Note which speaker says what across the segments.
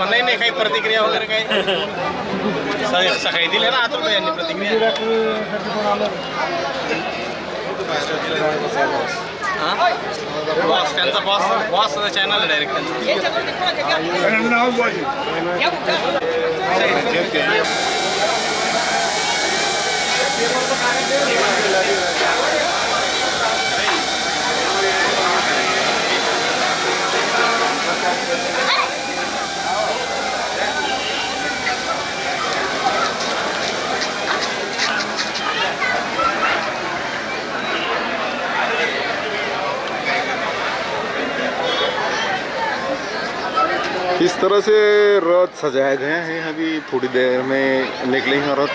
Speaker 1: नाही नाही काही प्रतिक्रिया वगैरे काही? स- सकाळी दिले ना आता यांनी प्रतिक्रिया? हा? बॉस त्यांचा बॉस बॉस चॅनल डायरेक्ट त्यांचा.
Speaker 2: तरह से रथ सजाए गए हैं अभी थोड़ी देर में निकलेंगे रथ।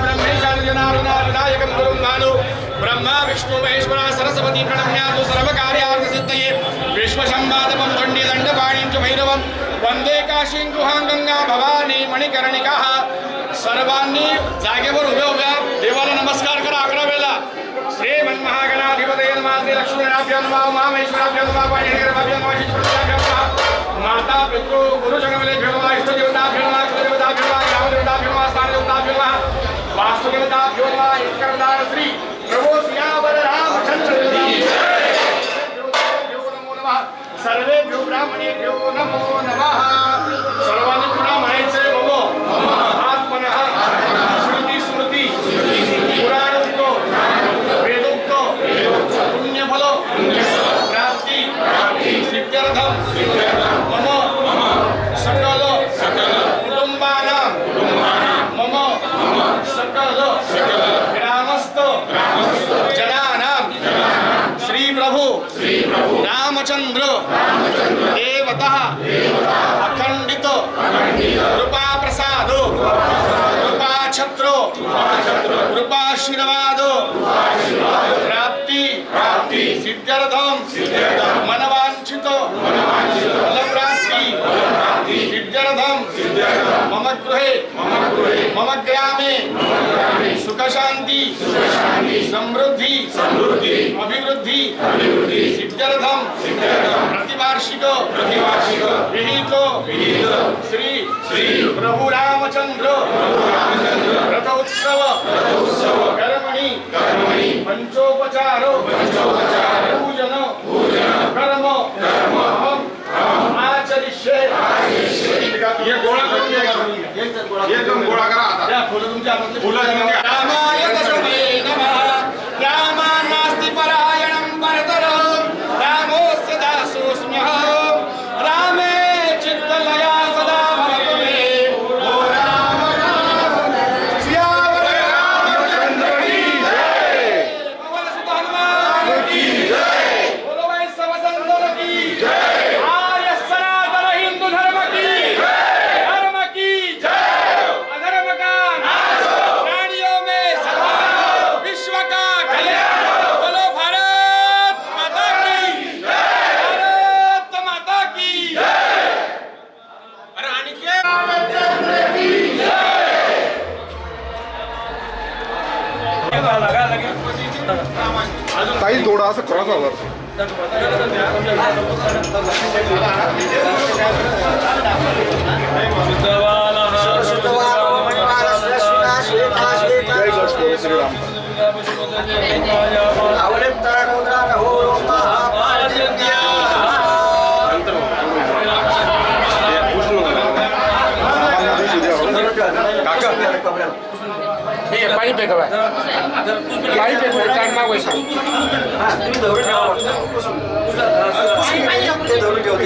Speaker 3: देवादिशङ्कुना सती ब्रह्मेशानि जनार्दना विनायकं गुरुं भानु ब्रह्मा विष्णु महेश्वर सरस्वती प्रणम्यातु सर्वकार्यार्थसिद्धये विश्वसंवादमं दण्डिदण्डपाणिं च भैरवं वन्दे काशीं गुहां गंगा भवानी मणिकर्णिकाः सर्वांनी जागेवर उभ्या उभ्या देवाला नमस्कार करा अकरा वेळेला श्रीमन्महागणाधिपतये नमः श्री लक्ष्मीनाभ्यो नमः उमामहेश्वराभ्यो नमः पाणिनिरभाभ्यो नमः शिवप्रभुभ्यो नमः माता पितृ गुरुजनमलेभ्यो नमः इष्टदेवताभ्यो नमः कुलदेवताभ्यो नमः ग्रामदेवताभ्यो नमः स्थानदेवताभ्यो नमः वास्तुदेवताभ्यो योगा ईश्वरदान श्री प्रभु सियावर रामचंद्र
Speaker 4: కృపాశీర్వాదో ప్రాప్తి ప్రాప్తి సిద్ధ్యర్థం మనవాంఛితో ఫలప్రాప్తి సిద్ధ్యర్థం మమ గృహే మమ గ్రామే సుఖశాంతి సమృద్ధి అభివృద్ధి సిద్ధ్యర్థం
Speaker 3: ప్రతివార్షిక విహితో శ్రీ శ్రీ ప్రభు एकदम गोळा करा आता.
Speaker 4: फुलं तुमच्या
Speaker 3: फुलं
Speaker 2: favor.
Speaker 4: पानी पे कब है
Speaker 5: लाइट येत नाही त्यांना वैसा धरून ठेवा. ते धरून ठेवते.